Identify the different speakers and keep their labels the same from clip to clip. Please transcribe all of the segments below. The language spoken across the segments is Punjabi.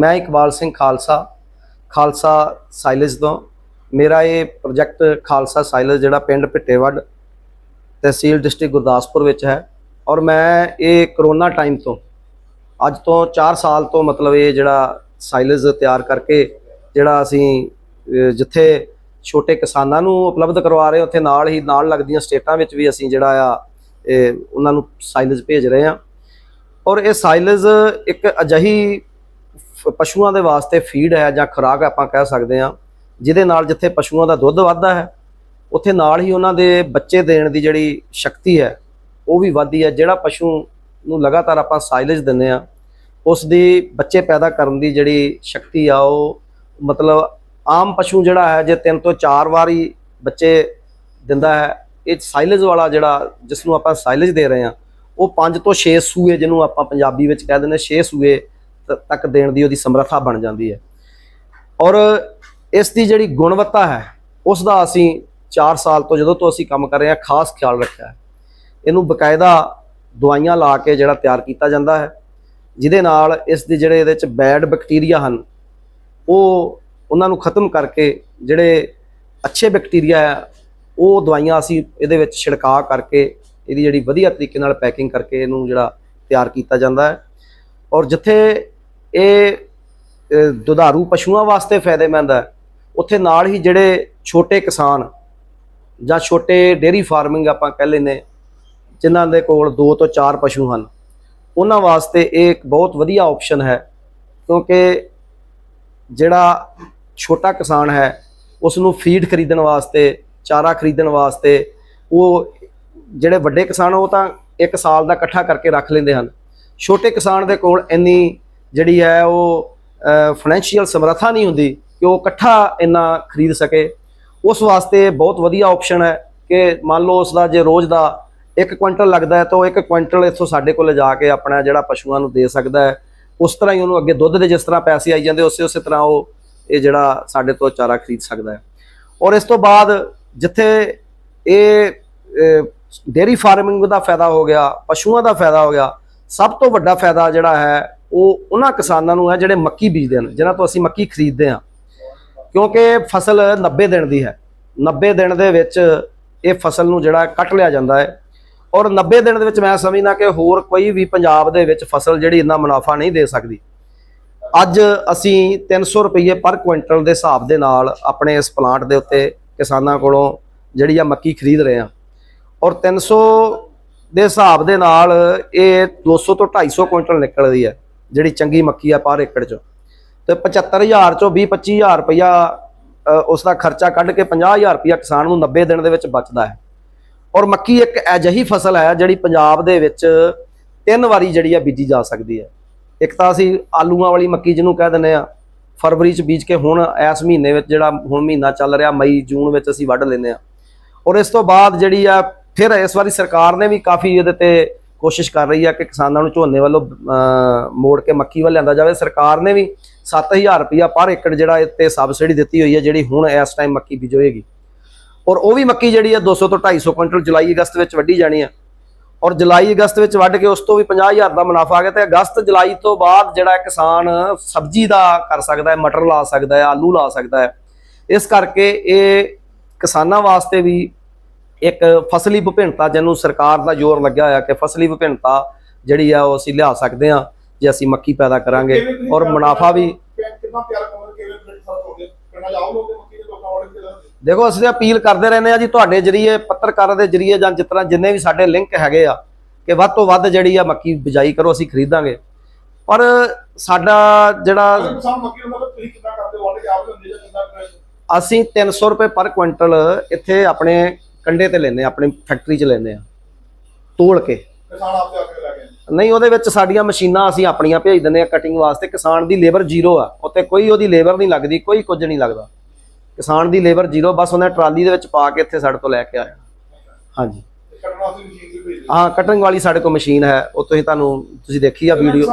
Speaker 1: ਮੈਂ ਇਕਬਾਲ ਸਿੰਘ ਖਾਲਸਾ ਖਾਲਸਾ ਸਾਇਲਜ ਤੋਂ। ਮੇਰਾ ਇਹ ਪ੍ਰੋਜੈਕਟ ਖਾਲਸਾ ਸਾਇਲਜ ਜਿਹੜਾ ਪਿੰਡ ਭਿੱਟੇਵੱਡ ਤਹਿਸੀਲ ਡਿਸਟ੍ਰਿਕਟ ਗੁਰਦਾਸਪੁਰ ਵਿੱਚ ਹੈ। ਔਰ ਮੈਂ ਇਹ ਕਰੋਨਾ ਟਾਈਮ ਤੋਂ, ਅੱਜ ਤੋਂ 4 ਸਾਲ ਤੋਂ ਮਤਲਬ ਇਹ ਜਿਹੜਾ ਸਾਇਲਜ ਤਿਆਰ ਕਰਕੇ, ਜਿਹੜਾ ਅਸੀਂ ਜਿੱਥੇ ਛੋਟੇ ਕਿਸਾਨਾਂ ਨੂੰ ਉਪਲਬਧ ਕਰਵਾ ਰਹੇ ਉੱਥੇ ਨਾਲ ਹੀ ਨਾਲ ਲੱਗਦੀਆਂ ਸਟੇਟਾਂ ਵਿੱਚ ਵੀ ਅਸੀਂ ਜਿਹੜਾ ਆ, ਇਹ, ਉਹਨਾਂ ਨੂੰ ਸਾਇਲਜ ਭੇਜ ਰਹੇ ਹਾਂ। ਔਰ ਇਹ ਸਾਇਲਜ ਇੱਕ ਅਜਿਹੀ ਪਸ਼ੂਆਂ ਦੇ ਵਾਸਤੇ ਫੀਡ ਹੈ ਜਾਂ ਖੁਰਾਕ ਆਪਾਂ ਕਹਿ ਸਕਦੇ ਹਾਂ, ਜਿਹਦੇ ਨਾਲ ਜਿੱਥੇ ਪਸ਼ੂਆਂ ਦਾ ਦੁੱਧ ਵੱਧਦਾ ਹੈ, ਉੱਥੇ ਨਾਲ ਹੀ ਉਹਨਾਂ ਦੇ ਬੱਚੇ ਦੇਣ ਦੀ ਜਿਹੜੀ ਸ਼ਕਤੀ ਹੈ, ਉਹ ਵੀ ਵੱਧਦੀ ਹੈ, ਜਿਹੜਾ ਪਸ਼ੂ ਨੂੰ ਲਗਾਤਾਰ ਆਪਾਂ ਸਾਇਲੇਜ ਦਿੰਦੇ ਆ ਉਸ ਦੀ ਬੱਚੇ ਪੈਦਾ ਕਰਨ ਦੀ ਜਿਹੜੀ ਸ਼ਕਤੀ ਆ, ਉਹ ਮਤਲਬ ਆਮ ਪਸ਼ੂ ਜਿਹੜਾ ਹੈ, ਜੇ ਤਿੰਨ ਤੋਂ ਚਾਰ ਵਾਰੀ ਬੱਚੇ ਦਿੰਦਾ ਹੈ, ਇਹ ਸਾਇਲੇਜ ਵਾਲਾ ਜਿਹੜਾ ਜਿਸ ਨੂੰ ਆਪਾਂ ਸਾਇਲੇਜ ਦੇ ਰਹੇ ਆ ਉਹ 5 ਤੋਂ 6 ਸੂਏ ਜਿਹਨੂੰ ਆਪਾਂ ਪੰਜਾਬੀ ਵਿੱਚ ਕਹਿ ਦਿੰਦੇ 6 ਸੂਏ ਤੱਕ ਦੇਣ ਦੀ ਉਹਦੀ ਸਮਰੱਥਾ ਬਣ ਜਾਂਦੀ ਹੈ। ਔਰ ਇਸ ਦੀ ਜਿਹੜੀ ਗੁਣਵੱਤਾ ਹੈ, ਉਸ ਦਾ ਅਸੀਂ 4 ਸਾਲ ਤੋਂ ਜਦੋਂ ਤੋਂ ਅਸੀਂ ਕੰਮ ਕਰ ਰਹੇ ਹਾਂ, ਖਾਸ ਖਿਆਲ ਰੱਖਿਆ ਹੈ। ਇਹਨੂੰ ਬਕਾਇਦਾ ਦਵਾਈਆਂ ਲਾ ਕੇ ਜਿਹੜਾ ਤਿਆਰ ਕੀਤਾ ਜਾਂਦਾ ਹੈ, ਜਿਹਦੇ ਨਾਲ ਇਸ ਦੇ ਜਿਹੜੇ ਇਹਦੇ ਚ ਬੈਡ ਬੈਕਟੀਰੀਆ ਹਨ, ਉਹ ਉਹਨਾਂ ਨੂੰ ਖਤਮ ਕਰਕੇ ਜਿਹੜੇ ਅੱਛੇ ਬੈਕਟੀਰੀਆ ਹੈ, ਉਹ ਦਵਾਈਆਂ ਅਸੀਂ ਇਹਦੇ ਵਿੱਚ ਛਿੜਕਾਅ ਕਰਕੇ ਇਹਦੀ ਜਿਹੜੀ ਵਧੀਆ ਤਰੀਕੇ ਨਾਲ ਪੈਕਿੰਗ ਕਰਕੇ ਇਹਨੂੰ ਜਿਹੜਾ ਤਿਆਰ ਕੀਤਾ ਜਾਂਦਾ ਹੈ। ਔਰ ਜਿੱਥੇ ਇਹ ਦੁਧਾਰੂ ਪਸ਼ੂਆਂ ਵਾਸਤੇ ਫਾਇਦੇਮੰਦ ਹੈ। ਉੱਥੇ ਨਾਲ ਹੀ ਜਿਹੜੇ ਛੋਟੇ ਕਿਸਾਨ ਜਾਂ ਛੋਟੇ ਡੇਰੀ ਫਾਰਮਿੰਗ ਆਪਾਂ ਕਹਿ ਲੈਨੇ ਜਿਨ੍ਹਾਂ ਦੇ ਕੋਲ 2 ਤੋਂ 4 ਪਸ਼ੂ ਹਨ, ਉਹਨਾਂ ਵਾਸਤੇ ਇਹ ਇੱਕ ਬਹੁਤ ਵਧੀਆ ਆਪਸ਼ਨ ਹੈ, ਕਿਉਂਕਿ ਜਿਹੜਾ ਛੋਟਾ ਕਿਸਾਨ ਹੈ ਉਸ ਨੂੰ ਫੀਡ ਖਰੀਦਣ ਵਾਸਤੇ, ਚਾਰਾ ਖਰੀਦਣ ਵਾਸਤੇ, ਉਹ ਜਿਹੜੇ ਵੱਡੇ ਕਿਸਾਨ ਉਹ ਤਾਂ ਇੱਕ ਸਾਲ ਦਾ ਇਕੱਠਾ ਕਰਕੇ ਰੱਖ ਲੈਂਦੇ ਹਨ। ਛੋਟੇ ਕਿਸਾਨ ਦੇ ਕੋਲ ਇੰਨੀ ਜਿਹੜੀ ਹੈ ਉਹ ਫਾਈਨੈਂਸ਼ੀਅਲ ਸਮਰੱਥਾ ਨਹੀਂ ਹੁੰਦੀ ਕਿ ਉਹ ਇਕੱਠਾ ਇੰਨਾ ਖਰੀਦ ਸਕੇ। ਉਸ ਵਾਸਤੇ ਬਹੁਤ ਵਧੀਆ ਆਪਸ਼ਨ ਹੈ ਕਿ ਮੰਨ ਲਓ ਉਸ ਦਾ ਜੇ ਰੋਜ਼ ਦਾ 1 ਕੁਇੰਟਲ ਲੱਗਦਾ ਹੈ ਤਾਂ ਉਹ 1 ਕੁਇੰਟਲ ਇੱਥੋਂ ਸਾਡੇ ਕੋਲ ਜਾ ਕੇ ਆਪਣਾ ਜਿਹੜਾ ਪਸ਼ੂਆਂ ਨੂੰ ਦੇ ਸਕਦਾ ਹੈ। ਉਸ ਤਰ੍ਹਾਂ ਹੀ ਉਹਨੂੰ ਅੱਗੇ ਦੁੱਧ ਦੇ ਜਿਸ ਤਰ੍ਹਾਂ ਪੈਸੇ ਆਈ ਜਾਂਦੇ, ਉਸੇ ਉਸੇ ਤਰ੍ਹਾਂ ਉਹ ਇਹ ਜਿਹੜਾ ਸਾਡੇ ਤੋਂ ਚਾਰਾ ਖਰੀਦ ਸਕਦਾ ਹੈ। ਔਰ ਇਸ ਤੋਂ ਬਾਅਦ ਜਿੱਥੇ ਇਹ ਡੇਰੀ ਫਾਰਮਿੰਗ ਦਾ ਫਾਇਦਾ ਹੋ ਗਿਆ, ਪਸ਼ੂਆਂ ਦਾ ਫਾਇਦਾ ਹੋ ਗਿਆ, ਸਭ ਤੋਂ ਵੱਡਾ ਫਾਇਦਾ ਜਿਹੜਾ ਹੈ ਉਹ ਉਹਨਾਂ ਕਿਸਾਨਾਂ ਨੂੰ ਹੈ ਜਿਹੜੇ ਮੱਕੀ ਬੀਜਦੇ ਹਨ, ਜਿਨ੍ਹਾਂ ਤੋਂ ਅਸੀਂ ਮੱਕੀ ਖਰੀਦਦੇ ਹਾਂ। ਕਿਉਂਕਿ ਫਸਲ 90 ਦਿਨ ਦੀ ਹੈ। 90 ਦਿਨ ਦੇ ਵਿੱਚ ਇਹ ਫਸਲ ਨੂੰ ਜਿਹੜਾ ਕੱਟ ਲਿਆ ਜਾਂਦਾ ਹੈ। ਔਰ 90 ਦਿਨ ਦੇ ਵਿੱਚ ਮੈਂ ਸਮਝਦਾ ਕਿ ਹੋਰ ਕੋਈ ਵੀ ਪੰਜਾਬ ਦੇ ਵਿੱਚ ਫਸਲ ਜਿਹੜੀ ਇੰਨਾ ਮੁਨਾਫਾ ਨਹੀਂ ਦੇ ਸਕਦੀ। ਅੱਜ ਅਸੀਂ 300 ਰੁਪਏ ਪਰ ਕੁਇੰਟਲ ਦੇ ਹਿਸਾਬ ਦੇ ਨਾਲ ਆਪਣੇ ਇਸ ਪਲਾਂਟ ਦੇ ਉੱਤੇ ਕਿਸਾਨਾਂ ਕੋਲੋਂ ਜਿਹੜੀ ਆ ਮੱਕੀ ਖਰੀਦ ਰਹੇ ਹਾਂ। ਔਰ 300 ਦੇ ਹਿਸਾਬ ਦੇ ਨਾਲ ਇਹ 200 ਤੋਂ 250 ਕੁਇੰਟਲ ਨਿਕਲਦੀ ਹੈ। ਜਿਹੜੀ ਚੰਗੀ ਮੱਕੀ ਆ ਪਰ ਏਕੜ ਚ। ਤੇ 75000 ਚੋਂ 20 25000 ਰੁਪਇਆ ਅ, ਉਸ ਦਾ ਖਰਚਾ ਕੱਢ ਕੇ 50000 ਰੁਪਇਆ ਕਿਸਾਨ ਨੂੰ 90 ਦਿਨ ਦੇ ਵਿੱਚ ਬਚਦਾ ਹੈ। ਔਰ ਮੱਕੀ ਇੱਕ ਅਜਿਹੀ ਫਸਲ ਹੈ ਜਿਹੜੀ ਪੰਜਾਬ ਦੇ ਵਿੱਚ ਤਿੰਨ ਵਾਰੀ ਜਿਹੜੀ ਆ ਬੀਜੀ ਜਾ ਸਕਦੀ ਹੈ। ਇੱਕ ਤਾਂ ਅਸੀਂ ਆਲੂਆਂ ਵਾਲੀ ਮੱਕੀ ਜਿਹਨੂੰ ਕਹਿ ਦਿੰਦੇ ਆ ਫਰਵਰੀ ਚ ਬੀਜ ਕੇ ਹੁਣ ਇਸ ਮਹੀਨੇ ਵਿੱਚ ਜਿਹੜਾ ਹੁਣ ਮਹੀਨਾ ਚੱਲ ਰਿਹਾ ਮਈ ਜੂਨ ਵਿੱਚ ਅਸੀਂ ਵੱਢ ਲੈਂਦੇ ਆ ਔਰ ਇਸ ਤੋਂ ਬਾਅਦ ਜਿਹੜੀ ਆ ਫਿਰ ਇਸ ਵਾਰੀ ਸਰਕਾਰ ਨੇ ਵੀ ਕਾਫੀ ਇਹਦੇ ਤੇ ਕੋਸ਼ਿਸ਼ ਕਰ ਰਹੀ ਹੈ ਕਿ ਕਿਸਾਨਾਂ ਨੂੰ ਝੋਨੇ ਵੱਲੋਂ ਮੋੜ ਕੇ ਮੱਕੀ ਵੱਲ ਲਿਆਂਦਾ ਜਾਵੇ। ਸਰਕਾਰ ਨੇ ਵੀ 7000 ਰੁਪਇਆ ਪਰ ਏਕੜ ਜਿਹੜਾ ਇੱਥੇ ਸਬਸਿਡੀ ਦਿੱਤੀ ਹੋਈ ਹੈ, ਜਿਹੜੀ ਹੁਣ ਇਸ ਟਾਈਮ ਮੱਕੀ ਬੀਜ ਔਰ ਉਹ ਵੀ ਮੱਕੀ ਜਿਹੜੀ ਆ 200 ਤੋਂ 250 ਕੁਇੰਟਲ ਜੁਲਾਈ ਅਗਸਤ ਵਿੱਚ ਵੱਢੀ ਜਾਣੀ ਹੈ। ਔਰ ਜੁਲਾਈ ਅਗਸਤ ਵਿੱਚ ਵੱਢ ਕੇ ਉਸ ਤੋਂ ਵੀ 50000 ਦਾ ਮੁਨਾਫਾ ਆ ਗਿਆ ਤੇ ਅਗਸਤ ਜੁਲਾਈ ਤੋਂ ਬਾਅਦ ਜਿਹੜਾ ਕਿਸਾਨ ਸਬਜ਼ੀ ਦਾ ਕਰ ਸਕਦਾ ਹੈ, ਮਟਰ ਲਾ ਸਕਦਾ ਹੈ, ਆਲੂ ਲਾ ਸਕਦਾ ਹੈ। ਇਸ ਕਰਕੇ ਇਹ ਕਿਸਾਨਾਂ ਵਾਸਤੇ ਵੀ ਇੱਕ ਫਸਲੀ ਵਿਭਿੰਨਤਾ ਜਿਹਨੂੰ ਸਰਕਾਰ ਦਾ ਜ਼ੋਰ ਲੱਗਿਆ ਹੋਇਆ ਕਿ ਫਸਲੀ ਵਿਭਿੰਨਤਾ ਜਿਹੜੀ ਆ ਉਹ ਅਸੀਂ ਲਿਆ ਸਕਦੇ ਹਾਂ ਜੇ ਅਸੀਂ ਮੱਕੀ ਪੈਦਾ ਕਰਾਂਗੇ। ਔਰ ਮੁਨਾਫਾ ਵੀ ਦੇਖੋ ਅਸੀਂ ਅਪੀਲ ਕਰਦੇ ਰਹਿੰਦੇ ਆ ਜੀ ਤੁਹਾਡੇ ਜਰੀਏ ਪੱਤਰਕਾਰਾਂ ਦੇ ਜਰੀਏ ਜਾਂ ਜਿਸ ਤਰ੍ਹਾਂ ਜਿੰਨੇ ਵੀ ਸਾਡੇ ਲਿੰਕ ਹੈਗੇ ਆ ਕਿ ਵੱਧ ਤੋਂ ਵੱਧ ਜਿਹੜੀ ਆ ਮੱਕੀ ਬਿਜਾਈ ਕਰੋ ਅਸੀਂ ਖਰੀਦਾਂਗੇ। ਪਰ ਸਾਡਾ ਜਿਹੜਾ ਅਸੀਂ 300 ਰੁਪਏ ਪਰ ਕੁਇੰਟਲ ਇੱਥੇ ਆਪਣੇ ਕੰਡੇ ਤੇ ਲੈਨੇ ਆਪਣੀ ਫੈਕਟਰੀ 'ਚ ਲੈਨੇ ਆ। ਤੋਲ ਕੇ।
Speaker 2: ਕਿਸਾਨ
Speaker 1: ਨਹੀਂ ਉਹਦੇ ਵਿੱਚ ਸਾਡੀਆਂ ਮਸ਼ੀਨਾਂ ਅਸੀਂ ਆਪਣੀਆਂ ਭੇਜ ਦਿੰਦੇ ਆ ਕਟਿੰਗ ਵਾਸਤੇ। ਕਿਸਾਨ ਦੀ ਲੇਬਰ ਜ਼ੀਰੋ ਆ। ਉੱਤੇ ਕੋਈ ਉਹਦੀ ਲੇਬਰ ਨਹੀਂ ਲੱਗਦੀ ਕੋਈ ਕੁਝ ਨਹੀਂ ਲੱਗਦਾ। ਕਿਸਾਨ ਦੀ ਲੇਬਰ ਜ਼ੀਰੋ ਬਸ ਉਹਨੇ ਟਰਾਲੀ ਦੇ ਵਿੱਚ ਪਾ ਕੇ ਇੱਥੇ ਸਾਡੇ ਤੋਂ ਲੈ ਕੇ ਆਇਆ। ਹਾਂਜੀ। ਹਾਂ ਕਟਿੰਗ ਵਾਲੀ ਸਾਡੇ ਕੋਲ ਮਸ਼ੀਨ ਹੈ। ਉਹ ਤੁਸੀਂ ਤੁਹਾਨੂੰ ਤੁਸੀਂ ਦੇਖੀ ਆ ਵੀਡੀਓ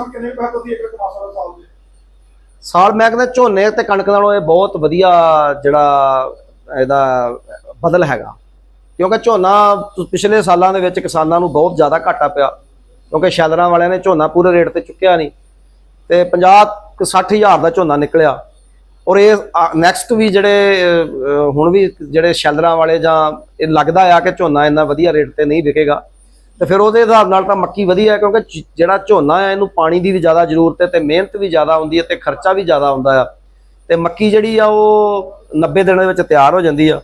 Speaker 2: ਸਾਲ
Speaker 1: ਮੈਂ ਕਹਿੰਦਾ ਝੋਨੇ ਤੇ ਕਣਕ ਨਾਲੋਂ ਇਹ ਬਹੁਤ ਵਧੀਆ ਜਿਹੜਾ ਇਹਦਾ ਬਦਲ ਹੈਗਾ। ਕਿਉਂਕਿ ਝੋਨਾ ਪਿਛਲੇ ਸਾਲਾਂ ਦੇ ਵਿੱਚ ਕਿਸਾਨਾਂ ਨੂੰ ਬਹੁਤ ਜ਼ਿਆਦਾ ਘਾਟਾ ਪਿਆ। ਕਿਉਂਕਿ ਸ਼ੈਲਰਾਂ ਵਾਲਿਆਂ ਨੇ ਝੋਨਾ ਪੂਰੇ ਰੇਟ ਤੇ ਚੁੱਕਿਆ ਨਹੀਂ। ਤੇ 50 ਕੁ 60 ਹਜ਼ਾਰ ਦਾ ਝੋਨਾ ਨਿਕਲਿਆ। ਔਰ ਇਹ ਨੈਕਸਟ ਵੀ ਜਿਹੜੇ ਹੁਣ ਵੀ ਜਿਹੜੇ ਸ਼ੈਲਰਾਂ ਵਾਲੇ ਜਾਂ ਇਹ ਲੱਗਦਾ ਆ ਕਿ ਝੋਨਾ ਇੰਨਾ ਵਧੀਆ ਰੇਟ ਤੇ ਨਹੀਂ ਵਿਕੇਗਾ। ਤੇ ਫਿਰ ਉਹਦੇ ਹਿਸਾਬ ਨਾਲ ਤਾਂ ਮੱਕੀ ਵਧੀਆ ਕਿਉਂਕਿ ਜਿਹੜਾ ਝੋਨਾ ਆ ਇਹਨੂੰ ਪਾਣੀ ਦੀ ਵੀ ਜ਼ਿਆਦਾ ਜ਼ਰੂਰਤ ਹੈ ਤੇ ਮਿਹਨਤ ਵੀ ਜ਼ਿਆਦਾ ਹੁੰਦੀ ਹੈ ਤੇ ਖਰਚਾ ਵੀ ਜ਼ਿਆਦਾ ਹੁੰਦਾ ਆ। ਤੇ ਮੱਕੀ ਜਿਹੜੀ ਆ ਉਹ 90 ਦਿਨਾਂ ਦੇ ਵਿੱਚ ਤਿਆਰ ਹੋ ਜਾਂਦੀ ਆ।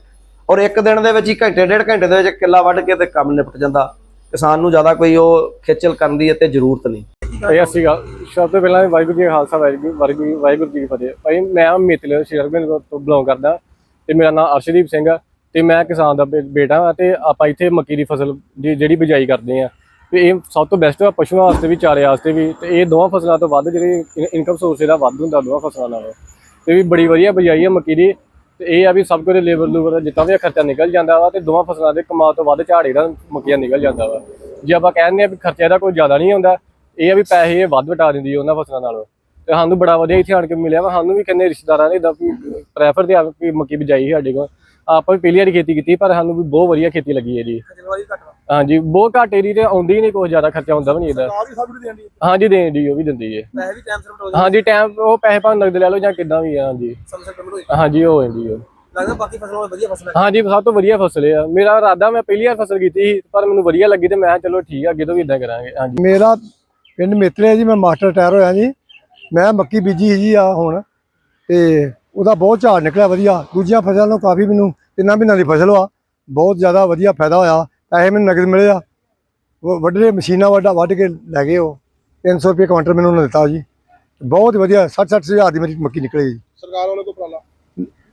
Speaker 1: ਔਰ ਇੱਕ ਦਿਨ ਦੇ ਵਿੱਚ ਹੀ ਘੰਟੇ, ਡੇਢ ਘੰਟੇ ਦੇ ਵਿੱਚ ਕਿੱਲਾ ਵੱਢ ਕੇ ਤੇ ਕੰਮ ਨਿਪਟ ਜਾਂਦਾ। ਕਿਸਾਨ ਨੂੰ ਜ਼ਿਆਦਾ ਕੋਈ ਉਹ ਖੇਚਲ ਕਰਨ ਦੀ ਅਤੇ ਜ਼ਰੂਰਤ ਨਹੀਂ।
Speaker 3: ਭਾਈ ਅਸੀਂ ਗੱਲ ਸਭ ਤੋਂ ਪਹਿਲਾਂ ਵਾਹਿਗੁਰੂ ਜੀ ਖਾਲਸਾ, ਵਾਹਿਗੁਰੂ ਵਾਹਿਗੁਰੂ ਵਾਹਿਗੁਰੂ ਜੀ ਕੀ ਫਤਿਹ। ਭਾਈ, ਮੈਂ ਮਿਤਲ ਸ਼ੇਰਬਿੰਦ ਤੋਂ ਬਿਲੋਂਗ ਕਰਦਾ। ਤੇ ਮੇਰਾ ਨਾਮ ਅਰਸ਼ਦੀਪ ਸਿੰਘ ਆ। ਤੇ ਮੈਂ ਕਿਸਾਨ ਦਾ ਬੇ- ਬੇਟਾ ਹਾਂ ਤੇ ਆਪਾਂ ਇੱਥੇ ਮੱਕੀ ਦੀ ਫਸਲ ਦੀ ਜਿਹੜੀ ਬਿਜਾਈ ਕਰਦੇ ਆ। ਤੇ ਇਹ ਸਭ ਤੋਂ ਬੈਸਟ ਆ ਪਸ਼ੂਆਂ ਵਾਸਤੇ ਵੀ, ਚਾਰੇ ਵਾਸਤੇ ਵੀ। ਤੇ ਇਹ ਦੋਵਾਂ ਫਸਲਾਂ ਤੋਂ ਵੱਧ ਜਿਹੜੀ ਇਨਕਮ ਸੋਰਸ ਇਹਦਾ ਵੱਧ ਹੁੰਦਾ ਦੋਵਾਂ ਫਸਲਾਂ ਨਾਲੋਂ। ਤੇ ਵੀ ਬੜੀ ਵਧੀਆ ਬਿਜਾਈ ਆ ਮੱਕੀ ਦੀ। ਤੇ ਇਹ ਆ ਵੀ ਸਭ ਕੁਝ ਲੇਬਰ ਲੂਬਰ ਦਾ ਜਿੱਦਾਂ ਵੀ ਖਰਚਾ ਨਿਕਲ ਜਾਂਦਾ ਵਾ ਤੇ ਦੋਵਾਂ ਫਸਲਾਂ ਦੇ ਕਮਾਲ ਤੋਂ ਵੱਧ ਝਾੜ ਇਹਦਾ ਮੱਕੀਆਂ ਨਿਕਲ ਜਾਂਦਾ ਵਾ। ਜੇ ਆਪਾਂ ਕਹਿੰਦੇ ਆ ਵੀ ਖਰਚਾ ਇਹਦਾ ਕੋਈ ਜ਼ਿਆਦਾ ਨਹੀਂ ਹੁੰਦਾ, ਇਹ ਆ ਵੀ ਪੈਸੇ ਇਹ ਵੱਧ ਵਟਾ ਦਿੰਦੀ ਹੈ ਉਹਨਾਂ ਫਸਲਾਂ ਨਾਲੋਂ। ਤੇ ਸਾਨੂੰ ਬੜਾ ਵਧੀਆ ਇੱਥੇ ਆਣ ਕੇ ਮਿਲਿਆ ਵਾ, ਸਾਨੂੰ ਵੀ ਕਹਿੰਦੇ ਰਿਸ਼ਤੇਦਾਰਾਂ ਨੇ ਇਦਾਂ ਵੀ ਪ੍ਰੈਫਰ ਦੇ ਆ ਵੀ ਮੱਕੀ ਬਜਾਈ ਸੀ ਸਾਡੇ ਕੋਲ। ਆਪਾਂ ਵੀ ਪਹਿਲੀ ਵਾਰੀ ਖੇਤੀ ਕੀਤੀ, ਪਰ ਸਾਨੂੰ ਵੀ ਬਹੁਤ ਵਧੀਆ ਖੇਤੀ ਲੱਗੀ ਹੈ ਜੀ। ਹਾਂਜੀ ਬਹੁਤ ਘੱਟ ਏਰੀ ਤੇ ਆਉਂਦੀ ਹੀ ਨਹੀਂ ਕੋਈ ਜ਼ਿਆਦਾ ਖਰਚਾ ਹੁੰਦਾ ਵੀ ਨਹੀਂ ਇਹਦਾ।
Speaker 2: ਸਰਕਾਰ ਵੀ ਸਬਸਿਡੀ ਦੇਣ ਦੀ।
Speaker 3: ਹਾਂਜੀ ਦੇਣ ਦੀ ਉਹ ਵੀ ਦਿੰਦੀ ਹੈ
Speaker 4: ਪੈਸੇ ਵੀ ਟਾਈਮ ਸਿਰ ਬਟੋ
Speaker 3: ਹਾਂਜੀ ਟਾਈਮ ਉਹ ਪੈਸੇ ਭਾਵੇਂ ਨਗਦ ਲੈ ਲਓ ਜਾਂ ਕਿੱਦਾਂ ਵੀ ਆ ਹਾਂਜੀ।
Speaker 4: ਹੋ
Speaker 3: ਹਾਂਜੀ ਉਹ ਹੋ ਜਾਂਦੀ ਉਹ
Speaker 4: ਲੱਗਦਾ ਬਾਕੀ ਫਸਲਾਂ ਨਾਲੋਂ ਵਧੀਆ ਫਸਲ ਹੈ।
Speaker 3: ਹਾਂਜੀ ਸਭ ਤੋਂ ਵਧੀਆ ਫਸਲ ਆ। ਮੇਰਾ ਇਰਾਦਾ ਮੈਂ ਪਹਿਲੀ ਵਾਰ ਫਸਲ ਕੀਤੀ ਸੀ ਪਰ ਮੈਨੂੰ ਵਧੀਆ ਲੱਗੀ ਤੇ ਮੈਂ ਕਿਹਾ ਚਲੋ ਠੀਕ ਆ ਅੱਗੇ ਤੋਂ ਵੀ ਇਦਾਂ ਕਰਾਂਗੇ। ਹਾਂਜੀ।
Speaker 5: ਮੇਰਾ ਪਿੰਡ ਮੇਤਲੇ ਜੀ ਮੈਂ ਮਾਸਟਰ ਰਿਟਾਇਰ ਹੋਇਆ ਜੀ। ਮੈਂ ਮੱਕੀ ਬੀਜੀ ਸੀ ਜੀ ਆ ਹੁਣ ਤੇ ਉਹਦਾ ਬਹੁਤ ਝਾੜ ਨਿਕਲਿਆ ਵਧੀਆ। ਦੂਜੀਆਂ ਫਸਲਾਂ ਨਾਲੋਂ ਕਾਫੀ ਮੈਨੂੰ ਤਿੰਨਾਂ ਮਹੀਨਿਆਂ ਦੀ ਫਸਲ ਆ। ਬਹੁਤ ਜ਼ਿਆਦਾ ਵਧੀਆ ਫਾਇਦਾ ਹੋਇਆ। ਪੈਸੇ ਮੈਨੂੰ ਨਗਦ ਮਿਲੇ ਆ। ਉਹ ਵੱਢੇ ਮਸ਼ੀਨਾਂ ਵੱਡਾ ਵੱਢ ਕੇ ਲੈ ਗਏ ਉਹ। 300 ਰੁਪਏ ਕਾਊਂਟਰ ਮੈਨੂੰ ਉਹਨਾਂ ਨੇ ਦਿੱਤਾ ਜੀ। ਬਹੁਤ ਵਧੀਆ 60 60 ਹਜ਼ਾਰ ਦੀ ਮੇਰੀ ਮੱਕੀ ਨਿਕਲੀ ਜੀ।
Speaker 2: ਸਰਕਾਰ ਵਾਲੇ ਕੋ ਉਪਰਾਲਾ?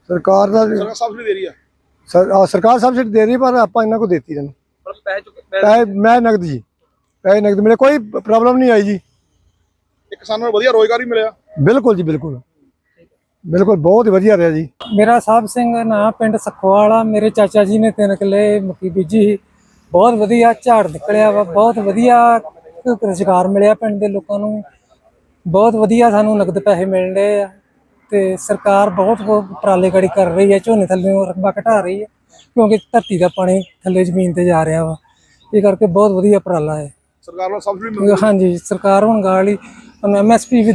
Speaker 5: ਸਰਕਾਰ ਦਾ
Speaker 2: ਸਰਕਾਰ ਸਬਸਿਡੀ ਦੇ ਰਹੀ ਆ?
Speaker 5: ਸਰਕਾਰ ਸਬਸਿਡੀ ਦੇ ਰਹੀ ਪਰ ਆਪਾਂ ਇਹਨਾਂ ਕੋ ਦੇਤੀ ਇਹਨਾਂ ਨੂੰ
Speaker 4: ਪਰ ਪੈਸੇ
Speaker 5: ਮੈਂ ਨਗਦ ਜੀ। ਪੈਸੇ ਨਗਦ ਮਿਲੇ ਕੋਈ ਪ੍ਰੋਬਲਮ ਨਹੀਂ ਆਈ ਜੀ।
Speaker 2: ਇੱਕ ਕਿਸਾਨਾਂ ਨੂੰ ਵਧੀਆ ਰੋਜ਼ਗਾਰ ਵੀ ਮਿਲਿਆ।
Speaker 5: ਬਿਲਕੁਲ ਜੀ ਬਿਲਕੁਲ। ਬਿਲਕੁਲ ਬਹੁਤ ਹੀ ਵਧੀਆ ਰਿਹਾ ਜੀ।
Speaker 6: ਮੇਰਾ ਸਾਹਿਬ ਸਿੰਘ ਨਾਂ ਪਿੰਡ ਸਖਵਾਲਾ ਮੇਰੇ ਚਾਚਾ ਜੀ ਨੇ ਤਿੰਨ ਕਿੱਲੇ ਮੱਕੀ ਬੀਜੀ ਸੀ। ਬਹੁਤ ਵਧੀਆ ਝਾੜ ਨਿਕਲਿਆ ਵਾ ਬਹੁਤ ਵਧੀਆ ਰੁਜ਼ਗਾਰ ਮਿਲਿਆ ਪਿੰਡ ਦੇ ਲੋਕਾਂ ਨੂੰ। ਬਹੁਤ ਵਧੀਆ ਸਾਨੂੰ ਨਗਦ ਪੈਸੇ ਮਿਲ ਰਹੇ ਆ ਤੇ ਸਰਕਾਰ ਬਹੁਤ ਉਪਰਾਲੇ ਗੜੀ ਕਰ ਰਹੀ ਹੈ ਝੋਨੇ ਥੱਲੇ ਰਕਬਾ ਘਟਾ ਰਹੀ ਹੈ ਕਿਉਂਕਿ ਧਰਤੀ ਦਾ ਪਾਣੀ ਥੱਲੇ ਜ਼ਮੀਨ ਤੇ ਜਾ ਰਿਹਾ ਵਾ। ਇਹ ਕਰਕੇ ਬਹੁਤ ਵਧੀਆ ਉਪਰਾਲਾ ਹੈ।
Speaker 2: ਸਰਕਾਰ ਵੱਲੋਂ ਸਬਸਿਡੀ ਮਿਲ
Speaker 6: ਹਾਂਜੀ ਸਰਕਾਰ ਹੁਣ ਗਾਲੀ ਐਮਐਸਪੀ ਵੀ